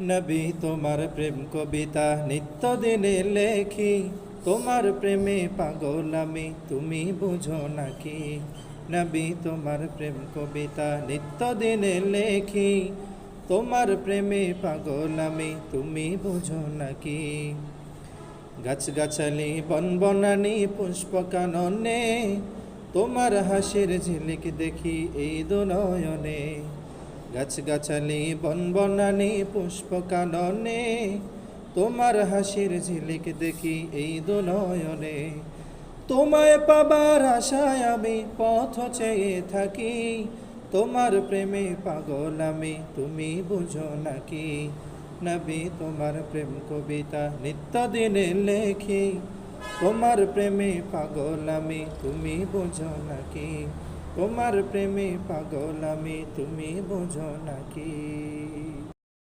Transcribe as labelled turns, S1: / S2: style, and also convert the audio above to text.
S1: নবী, তোমার প্রেম কবিতা নিত্যদিনে লেখি। তোমার প্রেমে পাগল আমি, তুমি বুঝো নাকি? নবী, তোমার প্রেম কবিতা নিত্যদিনে লেখি। তোমার প্রেমে পাগল আমি, তুমি বুঝো নাকি? গাছগাছালি বন বনানি পুষ্প কাননে তোমার হাসির ঝিলিক দেখি এই দুনয়নে গাছগাছালি বন বনানি পুষ্প কাননে তোমার হাসির ঝিলিক দেখি এই দুনয়নে। তোমায় পাবার আশায় আমি পথ চেয়ে থাকি, তোমার প্রেমে পাগল আমি, তুমি বুঝো নাকি? নবী, তোমার প্রেম কবিতা নিত্যদিনে লেখি, তোমার প্রেমে পাগল আমি, তুমি বুঝো নাকি? তোমার প্রেমে পাগল আমি তুমি বোঝো নাকি?